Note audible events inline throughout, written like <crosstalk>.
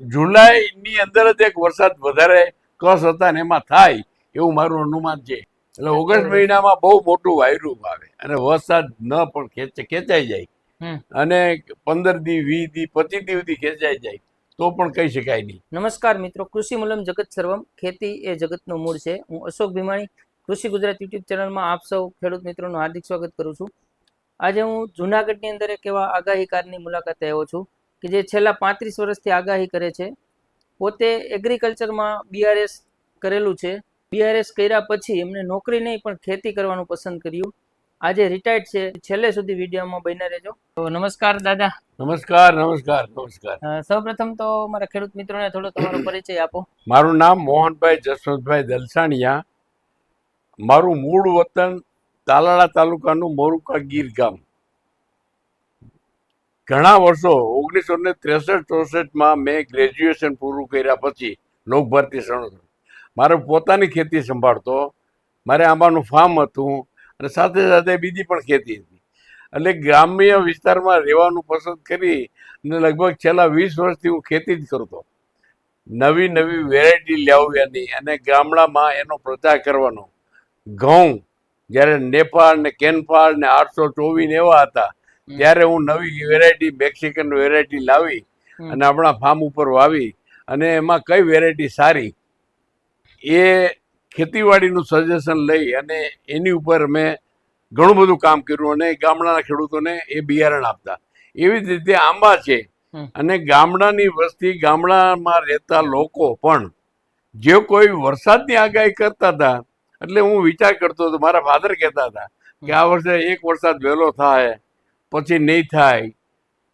જુલાઈની અંદર જ એક વરસાદ વધારે કસ હતા ને એમાં થાય એવું મારું અનુમાન છે. એટલે ઓગસ્ટ મહિનામાં બહુ મોટું વાયરું આવે અને વરસાદ ન પણ ખેંચ ખેંચાઈ જાય. અને પંદર દી વીસ દી પચીસ દી સુધી ખેંચાઈ જાય. તો પણ કહી શકાય નહીં. નમસ્કાર મિત્રો કૃષિ મૂલમ જગત સર્વમ ખેતી એ જગતનું મૂળ છે. હું અશોક ભીમાણી કૃષિ ગુજરાત યુટ્યુબ ચેનલમાં આપ સૌ ખેડૂત મિત્રોનું હાર્દિક સ્વાગત કરું છું. આજે હું જુનાગઢની અંદર એક એવા આગાહીકારની મુલાકાતે આવ્યો છું. કે જે છેલ્લા પાંત્રીસ વર્ષથી આગાહી કરે છે પોતે એગ્રીકલ્ચરમાં બીઆરએસ કરેલું છે. બીઆરએસ કર્યા પછી એમને નોકરી નહીં પણ ખેતી કરવાનું પસંદ કર્યું. આજે રિટાયર્ડ છે. છેલ્લે સુધી વિડીયોમાં બન્યા રહેજો. તો નમસ્કાર દાદા. નમસ્કાર નમસ્કાર નમસ્કાર. સૌપ્રથમ તો મારા ખેડૂત મિત્રોને થોડો તમારો <coughs> પરિચય આપો. મારું નામ મોહનભાઈ જસવંતભાઈ દલસાણિયા. મારું મૂળ વતન તાલાળા તાલુકાનું મોરુકા ગીર ગામ. ઘણા વર્ષો ઓગણીસો ને ત્રેસઠ ચોસઠમાં મેં ગ્રેજ્યુએશન પૂરું કર્યા પછી લોકભારતી સણોદર મારે પોતાની ખેતી સંભાળતો, મારે આંબાનું ફાર્મ હતું અને સાથે સાથે બીજી પણ ખેતી હતી. એટલે ગ્રામ્ય વિસ્તારમાં રહેવાનું પસંદ કરી અને લગભગ છેલ્લા વીસ વર્ષથી હું ખેતી જ કરતો. નવી નવી વેરાયટી લાવવાની અને ગામડામાં એનો પ્રચાર કરવાનો. ઘઉં, જ્યારે નેપાળ ને કેનફાળ ને આઠસો ચોવીસ એવા હતા ત્યારે હું નવી વેરાયટી મેક્સિકન વેરાયટી લાવી અને આપણા ફાર્મ ઉપર વાવી અને એમાં કઈ વેરાયટી સારી એ ખેતીવાડીનું સજેશન લઈ અને એની ઉપર મેં ઘણું બધું કામ કર્યું અને ગામડાના ખેડૂતોને એ બિયારણ આપતા. એવી જ રીતે આંબા છે અને ગામડાની વસ્તી ગામડામાં રહેતા લોકો પણ જે કોઈ વરસાદની આગાહી કરતા હતા એટલે હું વિચાર કરતો હતો મારા ફાધર કહેતા હતા કે આ વર્ષે એક વરસાદ વહેલો થાય પછી નહીં થાય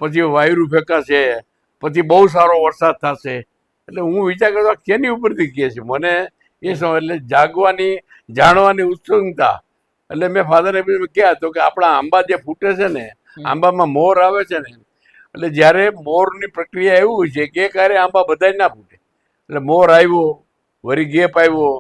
પછી વાયરું ફેંકાશે પછી બહુ સારો વરસાદ થશે. એટલે હું વિચાર કરતો કેની ઉપરથી કહે છે? મને એ સમય એટલે જાગવાની જાણવાની ઉત્સુકતા. એટલે મેં ફાધરને કહ્યા તો કે આપણા આંબા જે ફૂટે છે ને આંબામાં મોર આવે છે ને એટલે જ્યારે મોરની પ્રક્રિયા એવું હોય છે કે ક્યારે આંબા બધા ના ફૂટે. એટલે મોર આવ્યો વરી ગેપ આવ્યો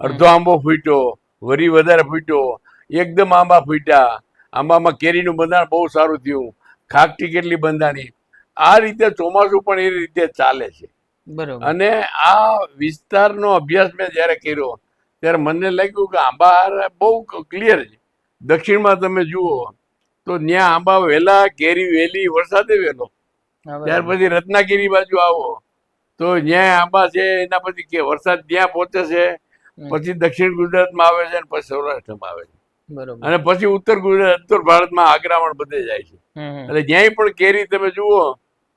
અડધો આંબો ફૂટ્યો વરી વધારે ફૂટ્યો એકદમ આંબા ફૂટ્યા આંબામાં કેરીનું બંધાણ બહુ સારું થયું. ખાકટી કેટલી બંધાણી. આ રીતે ચોમાસું પણ એ રીતે ચાલે છે. બરોબર. અને આ વિસ્તારનો અભ્યાસ મેં જ્યારે કર્યો ત્યારે મને લાગ્યું કે આંબા બહુ ક્લિયર છે. દક્ષિણમાં તમે જુઓ તો ત્યાં આંબા વહેલા કેરી વહેલી વરસાદે વહેલો. ત્યાર પછી રત્નાગીરી બાજુ આવો. તો જ્યાં આંબા છે એના પછી કે વરસાદ ત્યાં પહોંચે છે પછી દક્ષિણ ગુજરાતમાં આવે છે અને પછી સૌરાષ્ટ્રમાં આવે છે. અને પછી ઉત્તર ગુજરાત ઉત્તર ભારતમાં આગ્રામણ બધે જાય છે. એટલે જ્યાંય પણ કેરી તમે જુઓ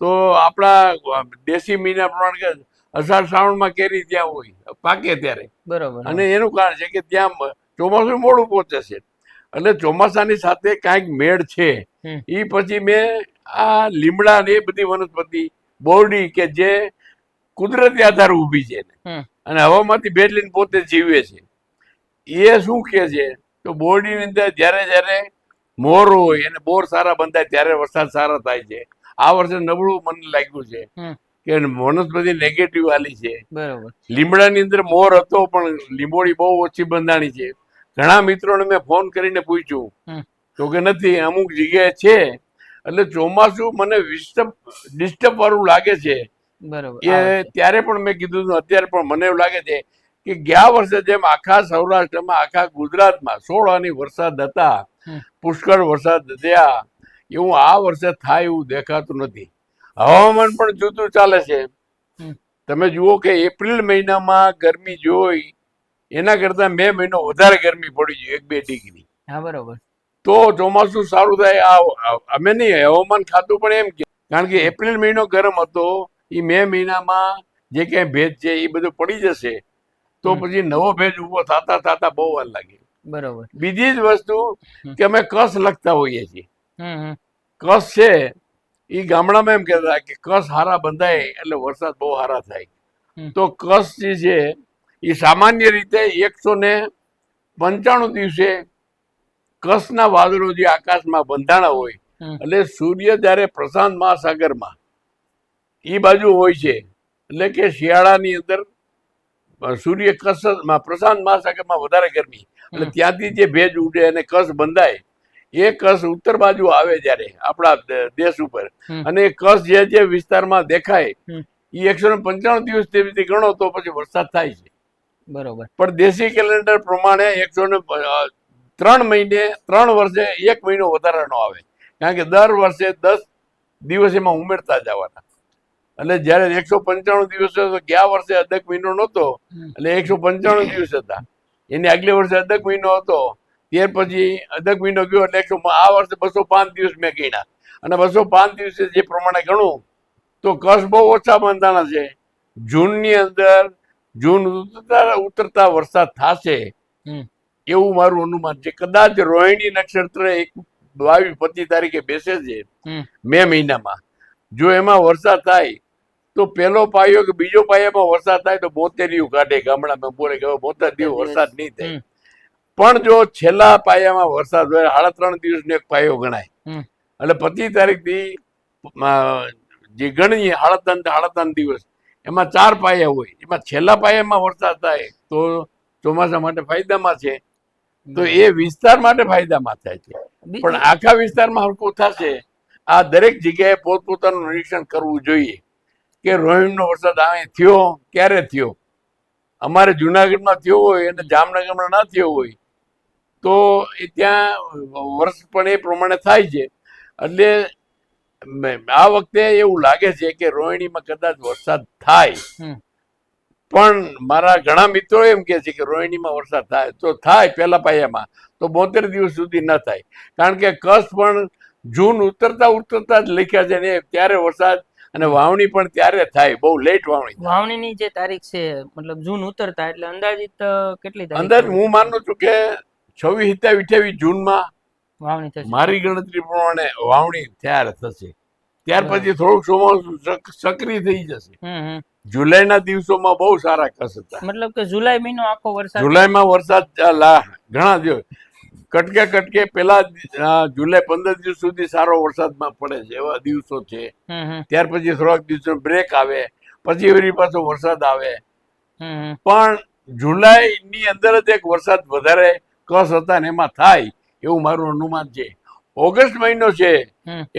તો આપણા દેશી મહિના પ્રમાણે અષાઢ શ્રાવણમાં કેરી ત્યાં હોય પાકે ત્યારે. બરોબર અને એનું કારણ છે કે ત્યાં ચોમાસું મોડું પહોંચે છે. એટલે ચોમાસાની સાથે કાંઈક મેળ છે. એ પછી મેં આ લીમડા ને એ બધી વનસ્પતિ બોરડી કે જે કુદરતી આધાર ઊભી છે અને હવામાંથી લઈને પોતે જીવે છે. એ શું કે છે? તો બોરડીની અંદર જ્યારે જ્યારે મોર હોય અને બોર સારા બંધાય ત્યારે વરસાદ સારા થાય છે. આ વર્ષે નબળું મને લાગ્યું છે કે વનસ્પતિ નેગેટિવ આલી છે. લીમડાની અંદર મોર હતો પણ લીંબોળી બહુ ઓછી બંધાણી છે. ઘણા મિત્રોને મેં ફોન કરીને પૂછ્યું. તો કે નથી અમુક જગ્યાએ છે. એટલે ચોમાસું મને ડિસ્ટર્બ ડિસ્ટર્બ વાળું લાગે છે બરોબર. એ ત્યારે પણ મેં કીધું અત્યારે પણ મને એવું લાગે છે કે ગયા વર્ષે જેમ આખા સૌરાષ્ટ્રમાં આખા ગુજરાતમાં સોળ આની વરસાદ હતા પુષ્કળ વરસાદ થયા. એવું આ વર્ષે થાય એવું દેખાતું નથી. હવામાન પણ જુદું ચાલે છે. તમે જુઓ કે એપ્રિલ મહિનામાં ગરમી જોઈ એના કરતા મે મહિનો વધારે ગરમી પડી ગઈ એક બે ડિગ્રી. હા બરોબર. તો ચોમાસું સારું થાય. આ આ- અમે નહીં હવામાન ખાતું પણ એમ કે કારણ કે એપ્રિલ મહિનો ગરમ હતો એ મે મહિનામાં જે ક્યાંય ભેજ છે એ બધું પડી જશે. તો પછી નવો ભેજ ઊભો થતા થતા બહુ વાર લાગે. બરોબર. બીજી જ વસ્તુ કે અમે કસ લખતા હોઈએ છીએ. કસ છે એ ગામડામાં એમ કહેતા કે કસ હારા બંધાય એટલે વરસાદ બહુ હારા થાય. તો કસ જે છે એ સામાન્ય રીતે એકસો ને પંચાણું દિવસે કસના વાદળો જે આકાશમાં બંધાણા હોય એટલે સૂર્ય જ્યારે પ્રશાંત મહાસાગરમાં એ બાજુ હોય છે એટલે કે શિયાળાની અંદર સૂર્ય કસમાં પ્રશાંત મહાસાગરમાં વધારે ગરમી. એટલે ત્યાંથી જે ભેજ ઉડે અને કસ બંધાય એ કસ ઉત્તર બાજુ આવે જ્યારે આપણા દેશ ઉપર. અને એ કસ જે જે વિસ્તારમાં દેખાય એ એકસો ને પંચાણું દિવસ તેવી ગણો તો પછી વરસાદ થાય છે. બરોબર. પણ દેશી કેલેન્ડર પ્રમાણે એકસો ને ત્રણ મહિને ત્રણ વર્ષે એક મહિનો વધારાનો આવે. કારણ કે દર વર્ષે દસ દિવસ એમાં ઉમેરતા જવાના. એટલે જ્યારે એકસો પંચાણું દિવસ હતો ગયા વર્ષે અદક મહિનો નહોતો એટલે એકસો પંચાણું દિવસ હતા. એની આગલે વર્ષે અદક મહિનો હતો ત્યાર પછી અદક મહિનો ગયો એટલે એકસો આ વર્ષે બસો પાંચ દિવસ મેં ગણ્યા. અને બસો પાંચ દિવસે જે પ્રમાણે ગણું તો કસ બહુ ઓછા બંધાણા છે. જૂનની અંદર જૂન ઉતરતા ઉતરતા વરસાદ થશે એવું મારું અનુમાન છે. કદાચ રોહિણી નક્ષત્ર એક બાવીસ પચીસ તારીખે બેસે છે. મે મહિનામાં. જો એમાં વરસાદ થાય તો પેલો પાયો કે બીજો પાયામાં વરસાદ થાય તો બોતેરિયું કાઢે ગામડામાં. બોલે કે બોતેર દિવસ વરસાદ નહીં થાય. પણ જો છેલ્લા પાયામાં વરસાદ હોય સાડા ત્રણ દિવસનો એક પાયો ગણાય. એટલે પચીસ તારીખથી જે ગણીએ સાડા ત્રણ સાડા ત્રણ દિવસ એમાં ચાર પાયા હોય. એમાં છેલ્લા પાયામાં વરસાદ થાય તો ચોમાસા માટે ફાયદામાં છે. તો એ વિસ્તાર માટે ફાયદામાં થાય છે. પણ આખા વિસ્તારમાં હરકું થશે. આ દરેક જગ્યાએ પોતપોતાનું નિરીક્ષણ કરવું જોઈએ. કે રોહિમનો વરસાદ આવે થયો ક્યારે થયો? અમારે જુનાગઢમાં થયો હોય અને જામનગરમાં ના થયો હોય તો એ ત્યાં વર્ષ પણ એ પ્રમાણે થાય છે. એટલે આ વખતે એવું લાગે છે કે રોહિણીમાં કદાચ વરસાદ થાય. પણ મારા ઘણા મિત્રો એમ કે છે કે રોહિણીમાં વરસાદ થાય તો થાય પહેલા પાયામાં તો બોતેર દિવસ સુધી ન થાય. કારણ કે કચ્છ પણ જૂન ઉતરતા ઉતરતા જ લખ્યા છે ને ત્યારે વરસાદ અને વાવણી પણ ત્યારે થાય બહુ લેટ વાવણી વાવણીની જે તારીખ છે મતલબ જૂન ઉતરતા એટલે અંદાજિત કેટલી તારીખ અંદાજ હું માનું છું કે છવ્વીસ સત્યાવીસ અઠ્યાવીસ જૂનમાં વાવણી થશે. મારી ગણતરી પ્રમાણે વાવણી ત્યારે થશે. ત્યાર પછી થોડુંક ચોમાસું સક્રિય થઈ જશે. જુલાઈના દિવસોમાં બહુ સારા કસ હતા. મતલબ કે જુલાઈ મહિનો આખો વરસાદ જુલાઈમાં વરસાદ ઘણા દિવસ. કટકે કટકે પેલા જુલાઈ પંદર દિવસ સુધી સારો વરસાદમાં પડે છે એવા દિવસો છે. ત્યાર પછી થોડાક દિવસો બ્રેક આવે પછી એવી પાછો વરસાદ આવે. પણ જુલાઈ ની અંદર જ એક વરસાદ વધારે કસ હતા ને એમાં થાય એવું મારું અનુમાન છે. ઓગસ્ટ મહિનો છે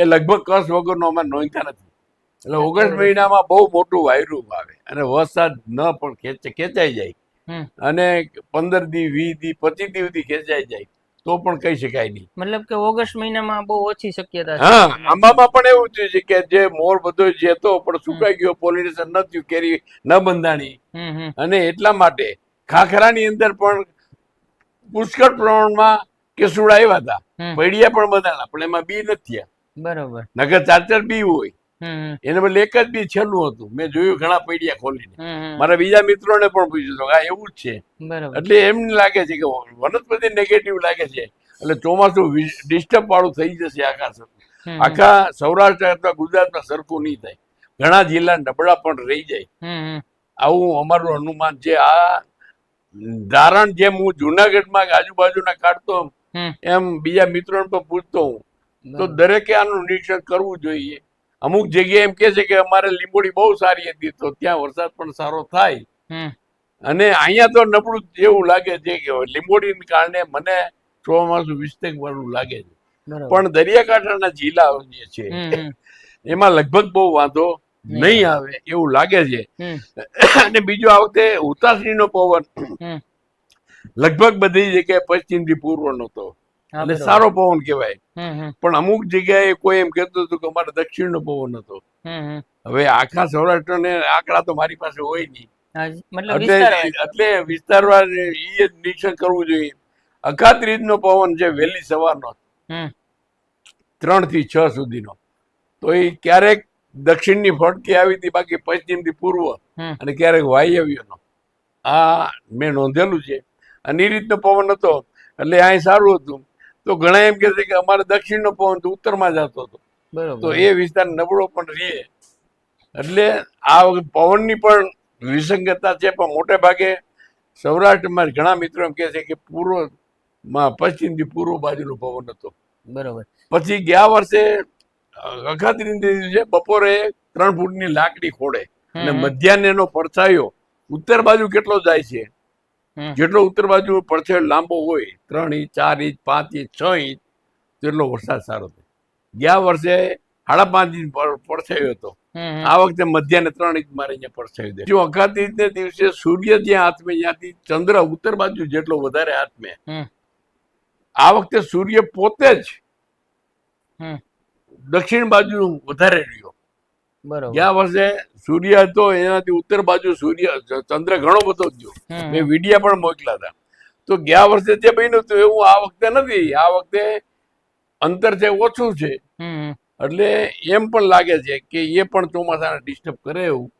એ લગભગ કસ વગરનો અમારે નોંધતા નથી. એટલે ઓગસ્ટ મહિનામાં બહુ મોટું વાયરું આવે અને વરસાદ ન પણ ખેંચાઈ જાય. અને પંદર દી વીસ દી પચીસ દી સુધી ખેંચાઈ જાય. તો પણ કહી શકાય નહીં. મતલબ કે ઓગસ્ટ મહિનામાં બહુ ઓછી શક્યતા છે. હા આંબામાં પણ એવું થયું છે કે જે મોર બધો જે હતો પણ સુકાઈ ગયો પોલિનેશન ન થયું કેરી ન બંધાણી. અને એટલા માટે ખાખરાની અંદર પણ પુષ્કળ પ્રમાણમાં કેસુડા આવ્યા હતા. પૈડિયા પણ બંધાણા પણ એમાં બી નથી થયા. બરોબર. નગર ચાર ચાર બી હોય. એને બદલે એક જ બી છેલ્લું હતું. મેં જોયું ઘણા પૈડિયા ખોલીને. મારા બીજા મિત્રોને પણ પૂછ્યું હતું આ એવું જ છે. એટલે એમ લાગે છે કે વનસ્પતિ નેગેટિવ લાગે છે. એટલે ચોમાસું ડિસ્ટર્બ વાળું થઈ જશે આખા આખા સૌરાષ્ટ્ર અથવા ગુજરાતમાં સરખું નહીં થાય. ઘણા જિલ્લા નબળા પણ રહી જાય. આવું અમારું અનુમાન છે. આ ધારણ જેમ હું જુનાગઢમાં આજુબાજુના કાઢતો એમ બીજા મિત્રોને પણ પૂછતો હું. તો દરેકે આનું નિરીક્ષણ કરવું જોઈએ. અમુક જગ્યાએ એમ કે છે કે અમારે લીંબોડી બહુ સારી હતી તો ત્યાં વરસાદ પણ સારો થાય. અને અહીંયા તો નબળું એવું લાગે છે કે લીંબોડીને કારણે મને ચોમાસું વિસ્તેક વાળું લાગે છે. પણ દરિયાકાંઠાના જિલ્લાઓ જે છે એમાં લગભગ બહુ વાંધો નહીં આવે. એવું લાગે છે. અને બીજું આ વખતે ઉતાસણીનો પવન લગભગ બધી જગ્યાએ પશ્ચિમથી પૂર્વનો હતો. એટલે સારો પવન કહેવાય. પણ અમુક જગ્યાએ કોઈ એમ કહેતું હતું કે અમારે દક્ષિણનો પવન હતો. હવે આખા સૌરાષ્ટ્રને આંકડા તો મારી પાસે હોય નહીં. એટલે વિસ્તાર વાઇઝ. એટલે વિસ્તારવાર એ જ નિરીક્ષણ કરવું જોઈએ. અખાત્રીજનો પવન છે વહેલી સવારનો. ત્રણથી છ સુધીનો. તો એ ક્યારેક દક્ષિણની ફટકી આવી હતી બાકી પશ્ચિમથી પૂર્વ અને ક્યારેક વાયવ્યનો. આ મેં નોંધેલું છે. અને એ રીતનો પવન હતો. એટલે અહીં સારું હતું. તો ઘણા એમ કે છે કે અમારે દક્ષિણનો પવન તો ઉત્તરમાં જતો હતો. તો એ વિસ્તાર નબળો પણ રહે. એટલે આ વખત પવનની પણ વિસંગતતા છે પણ મોટે ભાગે સૌરાષ્ટ્રમાં ઘણા મિત્રો એમ કહે છે કે પૂર્વમાં પશ્ચિમથી પૂર્વ બાજુનો પવન હતો. બરોબર. પછી ગયા વર્ષે અખાત્રી છે બપોરે ત્રણ ફૂટની લાકડી ખોડે. અને. મધ્યાહ્ન એનો પડછાયો ઉત્તર બાજુ કેટલો જાય છે. જેટલો ઉત્તર બાજુ પડછેડ લાંબો હોય ત્રણ ઇંચ ચાર ઇંચ પાંચ ઇંચ છ ઇંચ તેટલો વરસાદ સારો થાય. ગયા વર્ષે સાડા પાંચ ઇંચ પડછાયો હતો. આ વખતે મધ્યાને ત્રણ ઇંચ મારે અહીંયા પડછાયું દે જો અખાતીજને દિવસે સૂર્ય જ્યાં હાથમે ત્યાંથી ચંદ્ર ઉત્તર બાજુ જેટલો વધારે હાથમે આ વખતે સૂર્ય પોતે જ હમ. દક્ષિણ બાજુ વધારે રહ્યો. ગયા વર્ષે સૂર્ય હતો એનાથી ઉત્તર બાજુ સૂર્ય ચંદ્ર ઘણો બધો જ મેં વિડીયા પણ મોકલા હતા. તો ગયા વર્ષે જે બન્યું હતું એવું આ વખતે નથી. આ વખતે અંતર છે ઓછું છે. એટલે એમ પણ લાગે છે કે એ પણ ચોમાસાને ડિસ્ટર્બ કરે એવું.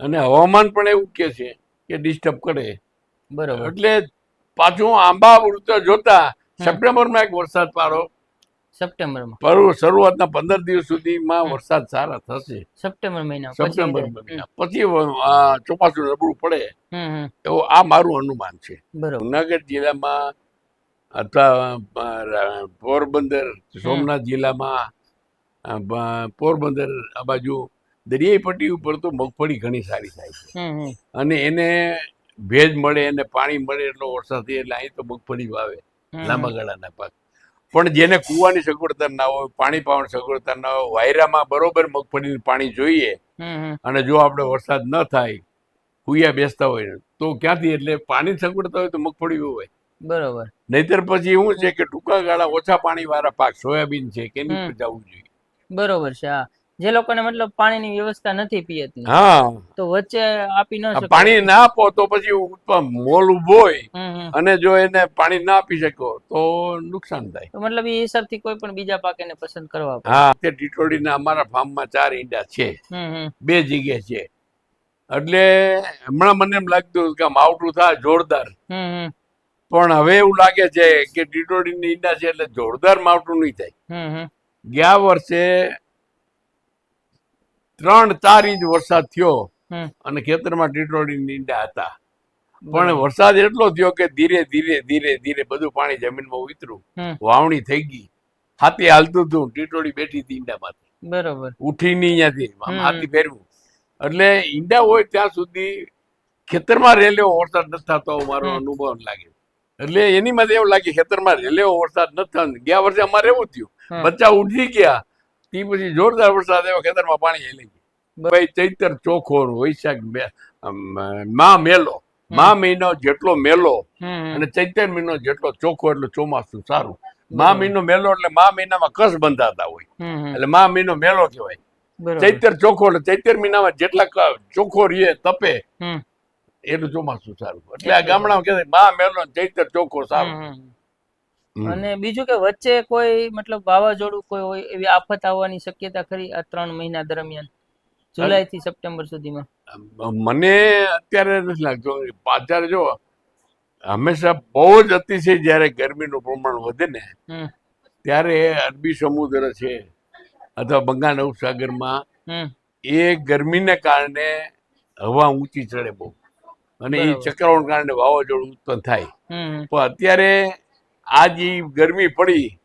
અને હવામાન પણ એવું કે છે કે ડિસ્ટર્બ કરે. બરોબર. એટલે પાછું આંબા વૃત્ત જોતા સપ્ટેમ્બરમાં એક વરસાદ પાડો સપ્ટેમ્બરમાં. પર શરૂઆતના પંદર દિવસ સુધીમાં વરસાદ સારા થશે. સપ્ટેમ્બર મહિના સપ્ટેમ્બર મહિના પછી આ ચોમાસું નબળું પડે. એવું આ મારું અનુમાન છે. જુનાગઢ જિલ્લામાં અથવા પોરબંદર સોમનાથ જિલ્લામાં પોરબંદર આ બાજુ દરિયાઈ પટ્ટી ઉપર તો મગફળી ઘણી સારી થાય છે. અને એને ભેજ મળે અને પાણી મળે એટલો વરસાદ થાય એટલે અહીં તો મગફળી વાવે લાંબા ગાળાના પાક. પણ જેને કૂવાની સગવડતા ના હોય પાણી પાવાની સગવડતા ના હોય વાયરામાં બરોબર મગફળીનું પાણી જોઈએ. અને જો આપણે વરસાદ ન થાય કુયા બેસતા હોય તો ક્યાંથી? એટલે પાણી સગવડતા હોય તો મગફળી હોય. બરોબર. નહીતર પછી એવું છે કે ટૂંકા ગાળા ઓછા પાણી વાળા પાક સોયાબીન છે કે જવું જોઈએ. બરોબર છે જે લોકોને મતલબ પાણીની વ્યવસ્થા નથી પિયતની હા તો વચ્ચે આપી ન પાણી ના આપો તો પછી મોલ ઊભો હોય. અને જો એને પાણી ના આપી શકો તો નુકસાન થાય તો મતલબ એ હિસાબથી કોઈ પણ બીજા પાકેને પસંદ કરવા હા તે ટીટોડીના અમારા ફાર્મમાં ચાર ઈંડા છે. બે જગ્યા છે એટલે હમણાં મને એમ લાગતું કે માવઠું થાય જોરદાર. પણ હવે એવું લાગે છે કે ટીટોડીની ઈંડા છે એટલે જોરદાર માવઠું નહીં થાય. ગયા વર્ષે ત્રણ ચાર ઇંચ વરસાદ થયો અને ખેતરમાં ટીટોળી નીંડા હતા. પણ વરસાદ એટલો થયો કે ધીરે ધીરે ધીરે ધીરે બધું પાણી જમીનમાં ઉતર્યું. વાવણી થઈ ગઈ. હાથી હાલતું હતું ટીટોળી બેઠી હતી ઈંડામાંથી. બરોબર. ઉઠી નહીં ત્યાંથી હાથી ફેરવું એટલે ઈંડા હોય ત્યાં સુધી ખેતરમાં રેલેવો વરસાદ નથી થતો મારો અનુભવ લાગે. એટલે એની માટે એવું લાગે ખેતરમાં રેલેવો વરસાદ નથી થતો. ગયા વર્ષે અમારે એવું થયું. બચ્ચા ઉઠી ગયા તે પછી જોરદાર વરસાદ એવા ખેતરમાં પાણી આવી ગયું. ભાઈ ચૈતર ચોખોર વૈશાખ મા મેલો. મા મહિનો જેટલો મેલો. અને ચૈતર મહિનો જેટલો ચોખ્ખો એટલે ચોમાસું સારું. મા મહિનો મેલો એટલે મા મહિનામાં કસ બંધાતા હોય. એટલે મા મહિનો મેલો કહેવાય. ચૈતર ચોખ્ખો એટલે ચૈતર મહિનામાં જેટલા ક- ચોખ્ખો રહીએ તપે એટલું ચોમાસું સારું. એટલે આ ગામડામાં કહેવાય મા મેલો ચૈતર ચોખ્ખો સારું. અને બીજું કે વચ્ચે કોઈ મતલબ વાવાઝોડું કોઈ હોય એવી આફત આવવાની શક્યતા ખરી આ ત્રણ મહિના દરમિયાન? જુલાઈ થી સપ્ટેમ્બર સુધીમાં. મને અત્યારે નથી લાગતું. અત્યારે જો હંમેશા બહુ જ અતિશય જ્યારે ગરમીનું પ્રમાણ વધે ને ત્યારે અરબી સમુદ્ર છે અથવા બંગાળ ઉપસાગરમાં એ ગરમીને કારણે હવા ઊંચી ચડે બહુ. અને એ બરાબર. કારણે વાવાઝોડું ઉત્પન્ન થાય. પણ અત્યારે આ એ ગરમી પડી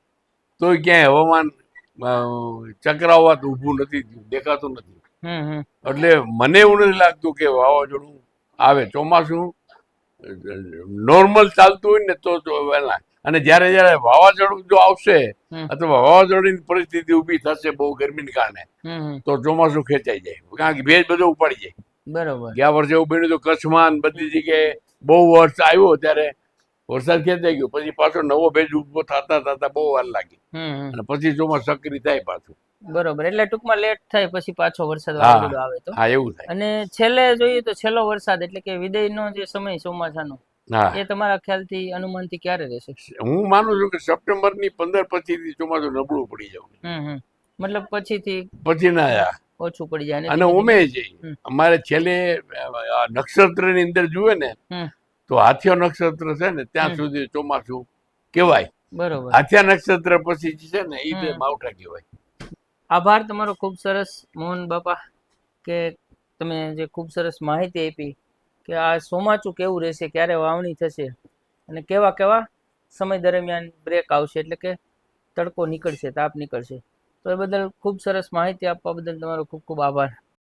તો ક્યાંય હવામાન અ, ઊભું નથી દેખાતું નથી. એટલે મને એવું નથી લાગતું કે વાવાઝોડું આવે ચોમાસું નોર્મલ ચાલતું હોય ને તો વહેલા અને જ્યારે જ્યારે વાવાઝોડું જો આવશે. અથવા વાવાઝોડાની પરિસ્થિતિ ઊભી થશે બહુ ગરમીને કારણે. તો ચોમાસું ખેંચાઈ જાય. કારણ કે ભેજ બધો ઉપાડી જાય. બરાબર. ગયા વર્ષે એવું બન્યું તો કચ્છમાં બધી જગ્યાએ બહુ વર્ષ આવ્યો ત્યારે વરસાદ ખેંચાઈ ગયો? પછી પાછો નવો ભેજ ઊભો થતા થતા બહુ વાર લાગી. અને પછી ચોમાસ સક્રિય થાય પાછું. બરોબર એટલે ટૂંકમાં લેટ થાય પછી પાછો વરસાદ આવે તો. હા એવું થાય. અને છેલ્લે જોઈએ તો છેલ્લો વરસાદ એટલે કે વિદયનો જે સમય ચોમાસાનો એ તમારા ખ્યાલથી અનુમાનથી ક્યારે રહેશે? હું માનું છું કે સપ્ટેમ્બરની પંદર પછીથી ચોમાસું નબળું પડી જવું મતલબ પછીથી પછી ના. ઓછું પડી જાય અને ઉમે જઈ અમારે છેલ્લે નક્ષત્રની અંદર જુએ ને. તો હાથિયો નક્ષત્ર છે ને ત્યાં સુધી ચોમાસું કહેવાય. બરોબર. હાથિયા નક્ષત્ર પછી છે ને એ બે. માવઠા કહેવાય. આભાર તમારો ખૂબ સરસ મોહન બાપા કે તમે જે ખૂબ સરસ માહિતી આપી કે આ ચોમાચું કેવું રહેશે ક્યારે વાવણી થશે અને કેવા કેવા સમય દરમિયાન બ્રેક આવશે એટલે કે તડકો નીકળશે તાપ નીકળશે. તો એ બદલ ખૂબ સરસ માહિતી આપવા બદલ તમારો ખૂબ ખૂબ આભાર.